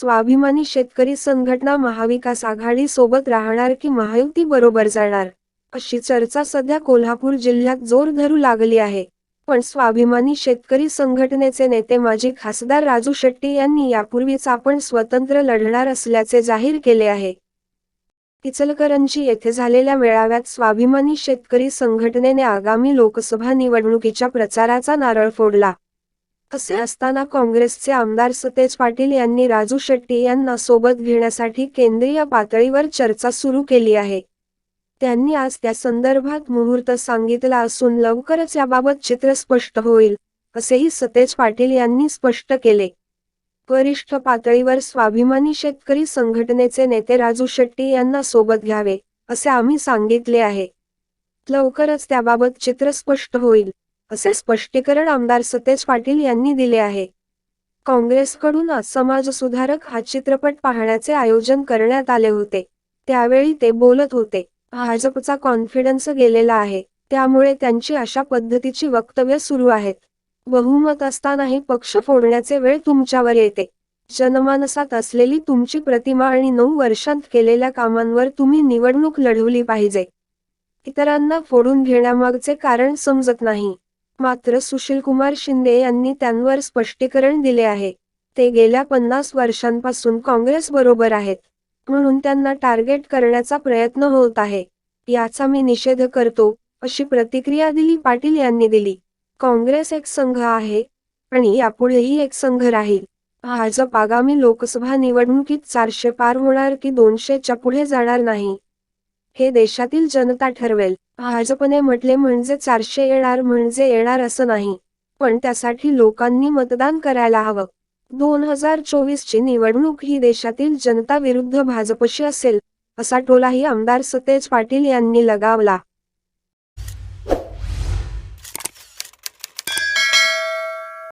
स्वाभिमानी शेतकरी संघटना महाविकास आघाडी सोबत राहणार की महायुती बरोबर जाणार अशी चर्चा सध्या कोल्हापूर जिल्ह्यात जोर धरू लागली आहे. पण स्वाभिमानी शेतकरी संघटनेचे नेते माजी खासदार राजू शेट्टी यांनी यापूर्वीच आपण स्वतंत्र लढणार असल्याचे जाहीर केले आहे. इचलकरंजी येथे झालेल्या मेळाव्यात स्वाभिमानी शेतकरी संघटनेने आगामी लोकसभा निवडणुकीच्या प्रचाराचा नारळ फोडला. असे असताना काँग्रेसचे आमदार सतेज पाटील यांनी राजू शेट्टी यांना सोबत घेण्यासाठी केंद्रीय पातळीवर चर्चा सुरू केली आहे. त्यांनी आज त्या संदर्भात मुहूर्त सांगितला असून लवकरच याबाबत चित्र स्पष्ट होईल असेही सतेज पाटील यांनी स्पष्ट केले. वरिष्ठ पातळीवर स्वाभिमानी शेतकरी संघटनेचे नेते राजू शेट्टी यांना सोबत घ्यावे असे आम्ही सांगितले आहे. लवकरच त्याबाबत चित्र स्पष्ट होईल. असे स्पष्टीकरण आमदार सतेज पाटील यांनी दिले आहे. काँग्रेसकडून समाज समाजसुधारक हा चित्रपट पाहण्याचे आयोजन करण्यात आले होते. त्यावेळी ते बोलत होते भाजपचा कॉन्फिडन्स गेलेला आहे. त्यामुळे त्यांची अशा पद्धतीची वक्तव्य सुरू आहेत. बहुमत असतानाही पक्ष फोडण्याचे वेळ तुमच्यावर येते. जनमानसात असलेली तुमची प्रतिमा आणि नऊ वर्षांत केलेल्या कामांवर तुम्ही निवडणूक लढवली पाहिजे. इतरांना फोडून घेण्यामागचे कारण समजत नाही. मात्र सुशीलकुमार शिंदे यांनी त्यांवर स्पष्टीकरण दिले आहे. ते गेल्या पन्नास वर्षांपासून काँग्रेस बरोबर आहेत. म्हणून त्यांना टार्गेट करण्याचा प्रयत्न होत आहे. याचा मी निषेध करतो अशी प्रतिक्रिया दिली पाटील यांनी दिली. काँग्रेस एक संघ आहे आणि यापुढेही एक संघ राहील. भाजप आगामी लोकसभा निवडणुकीत चारशे पार होणार की दोनशेच्या पुढे जाणार नाही. हे देशातील जनता ठरवेल. भाजपने म्हटले म्हणजे चारशे येणार म्हणजे येणार असं नाही. पण त्यासाठी लोकांनी मतदान करायला हवं. दोन हजार चोवीस ची निवडणूक ही देशातील जनता विरुद्ध भाजपशी असेल असा टोलाही आमदार सतेज पाटील यांनी लगावला.